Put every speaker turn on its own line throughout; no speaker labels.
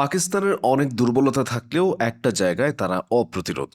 পাকিস্তানের অনেক দুর্বলতা থাকলেও একটা জায়গায় তারা অপ্রতিরোধ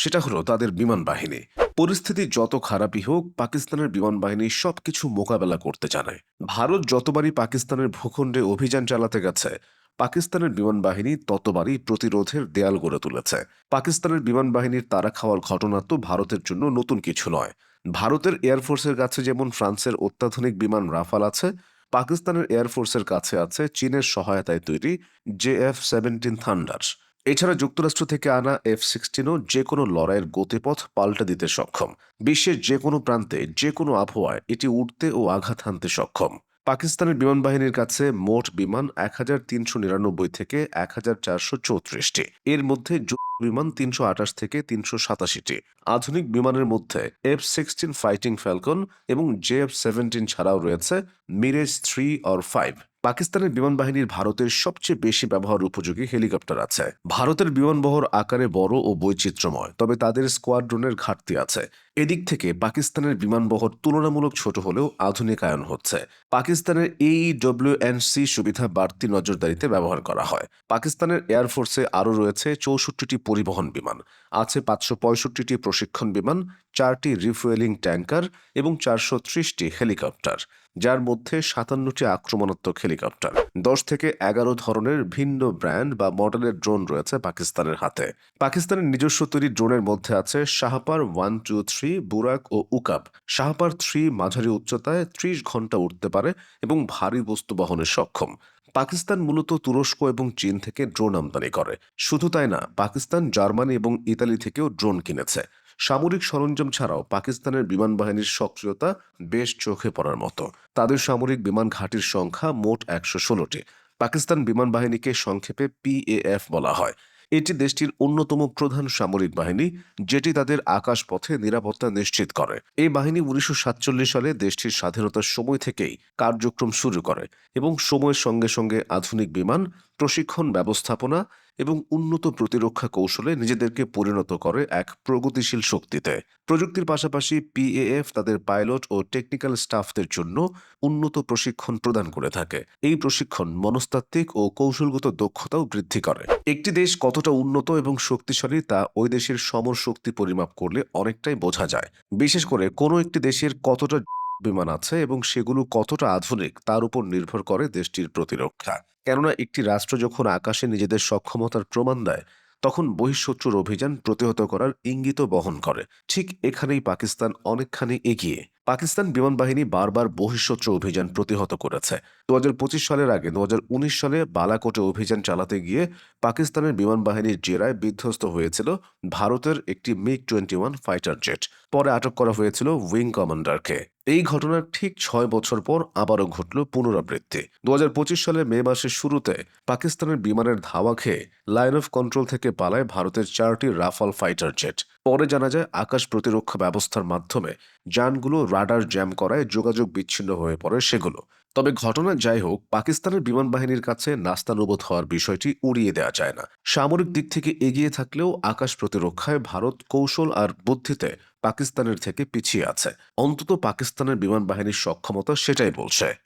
সেটা হলো তাদের বিমান বাহিনী। পরিস্থিতি যত খারাপই হোক, পাকিস্তানের বিমান বাহিনী সবকিছু মোকাবেলা করতে জানে। ভারত যতবারই পাকিস্তানের ভূখণ্ডে অভিযান চালাতে গেছে, পাকিস্তানের বিমান বাহিনী ততবারই প্রতিরোধের দেয়াল গড়ে তুলেছে। পাকিস্তানের বিমান বাহিনীর তারা খাওয়ার ঘটনা তো ভারতের জন্য নতুন কিছু নয়। ভারতের এয়ারফোর্সের কাছে যেমন ফ্রান্সের অত্যাধুনিক বিমান রাফাল আছে পাকিস্তানের এয়ারফোর্সের কাছে আছে চীনের সহায়তায় তৈরি জে এফ সেভেন্টিন থান্ডার এছাড়া যুক্তরাষ্ট্র থেকে আনা এফ সিক্সটিনও যে কোনো লড়াইয়ের গতিপথ পাল্টে দিতে সক্ষম। বিশ্বের যে কোনো প্রান্তে যে কোনো আবহাওয়ায় এটি উঠতে ও আঘাত হানতে সক্ষম। পাকিস্তানের বিমান বাহিনীর কাছে মোট বিমান এক হাজার তিনশো নিরানব্বই থেকে এক হাজার চারশো চৌত্রিশটি। এর মধ্যে বিমান তিনশো আঠাশ থেকে তিনশো সাতাশিটি। আধুনিক বিমানের মধ্যে এফ সিক্সটিন ফাইটিং ফ্যালকন এবং জে এফ সেভেন্টিন ছাড়াও রয়েছে মিরেজ থ্রি অর ফাইভ। পাকিস্তানের বিমান বাহিনীর ভারতের সবচেয়ে বেশি ব্যবহার উপযোগী হেলিকপ্টার আছে। ভারতের বিমানবহর আকারে বড় ও বৈচিত্র্যময়, তবে তাদের স্কোয়াড্রনের ঘাটতি আছে। এদিক থেকে পাকিস্তানের বিমানবহর তুলনামূলক ছোট হলেও আধুনিকায়ন হচ্ছে। পাকিস্তানের এইডব্লিউএনসি সুবিধা বাড়তি নজরদারিতে ব্যবহার করা হয়। পাকিস্তানের এয়ারফোর্সে আরও রয়েছে চৌষট্টিটি পরিবহন বিমান, আছে পাঁচশো পঁয়ষট্টিটি প্রশিক্ষণ বিমান, চারটি রিফুয়েলিং ট্যাঙ্কার এবং চারশো ত্রিশটি হেলিকপ্টার। যার মধ্যে সাতান্নটি আক্রমণাত্মক হেলিকপ্টার। দশ থেকে এগারো ধরনের ভিন্ন ব্র্যান্ড বা মডেলের ড্রোন রয়েছে পাকিস্তানের হাতে। পাকিস্তানের নিজস্ব তৈরি ড্রোনের মধ্যে আছে Shahpar one, two, three, Burraq ও উকাব। শাহপার থ্রি মাঝারি উচ্চতায় ত্রিশ ঘণ্টা উঠতে পারে এবং ভারী বস্তু বহনে সক্ষম। পাকিস্তান মূলত তুরস্ক এবং চীন থেকে ড্রোন আমদানি করে। শুধু তাই না, পাকিস্তান, জার্মানি এবং ইতালি থেকেও ড্রোন কিনেছে। সামরিক সরঞ্জাম ছাড়াও পাকিস্তানের বিমান বাহিনীর সক্রিয়তা বেশ চোখে পড়ার মতো। তাদের সামরিক বিমান ঘাঁটির সংখ্যা মোট একশো ষোলোটি। পাকিস্তান বিমান বাহিনীকে সংক্ষেপে পিএএফ বলা হয়। এটি দেশটির অন্যতম প্রধান সামরিক বাহিনী, যেটি তাদের আকাশপথে নিরাপত্তা নিশ্চিত করে। এই বাহিনী উনিশশো সাতচল্লিশ সালে দেশটির স্বাধীনতার সময় থেকেই কার্যক্রম শুরু করে এবং সময়ের সঙ্গে সঙ্গে আধুনিক বিমান প্রশিক্ষণ ব্যবস্থাপনা এবং উন্নত প্রতিরক্ষা কৌশলে নিজেদেরকে পরিণত করে এক প্রগতিশীল শক্তিতে। প্রযুক্তির পাশাপাশি পিএএফ তাদের পাইলট ও টেকনিক্যাল স্টাফদের জন্য উন্নত প্রশিক্ষণ প্রদান করে থাকে। এই প্রশিক্ষণ মনস্তাত্ত্বিক ও কৌশলগত দক্ষতাও বৃদ্ধি করে। একটি দেশ কতটা উন্নত এবং শক্তিশালী তা ওই দেশের সমর শক্তি পরিমাপ করলে অনেকটাই বোঝা যায়। বিশেষ করে কোনো একটি দেশের কতটা বিমান আছে এবং সেগুলো কতটা আধুনিক তার উপর নির্ভর করে দেশটির প্রতিরক্ষা। কেননা একটি রাষ্ট্র যখন আকাশে নিজেদের সক্ষমতার প্রমাণ দেয়, তখন বহিঃশত্রুর অভিযান প্রতিহত করার ইঙ্গিত বহন করে। ঠিক এখানেই পাকিস্তান অনেকখানি এগিয়ে। পাকিস্তান বিমান বাহিনী বারবার বহিঃশত্রু অভিযান প্রতিহত করেছে। দু হাজার পঁচিশ সালের আগে দু হাজার উনিশ সালে বালাকোটে অভিযান চালাতে গিয়ে পাকিস্তানের বিমান বাহিনীর জেরায় বিধ্বস্ত হয়েছিল ভারতের একটি MiG twenty one fighter jet. পরে আটক করা হয়েছিল উইং কমান্ডারকে। এই ঘটনার ঠিক ছয় বছর পর আবারও ঘটল পুনরাবৃত্তি। দু সালের মে মাসের শুরুতে পাকিস্তানের বিমানের ধাওয়া খেয়ে লাইন অফ কন্ট্রোল থেকে পালায় ভারতের চারটি রাফাল ফাইটার জেট। পরে জানা যায়, আকাশ প্রতিরক্ষা ব্যবস্থার মাধ্যমে যানগুলো রাডার জ্যাম করায় যোগাযোগ বিচ্ছিন্ন হয়ে পড়ে সেগুলো। তবে ঘটনা যাই হোক পাকিস্তানের বিমান বাহিনীর কাছে নাস্তানুবোধ হওয়ার বিষয়টি উড়িয়ে দেওয়া যায় না। সামরিক দিক থেকে এগিয়ে থাকলেও আকাশ প্রতিরক্ষায় ভারত কৌশল আর বুদ্ধিতে পাকিস্তানের থেকে পিছিয়ে আছে। অন্তত পাকিস্তানের বিমান বাহিনীর সক্ষমতা সেটাই বলছে।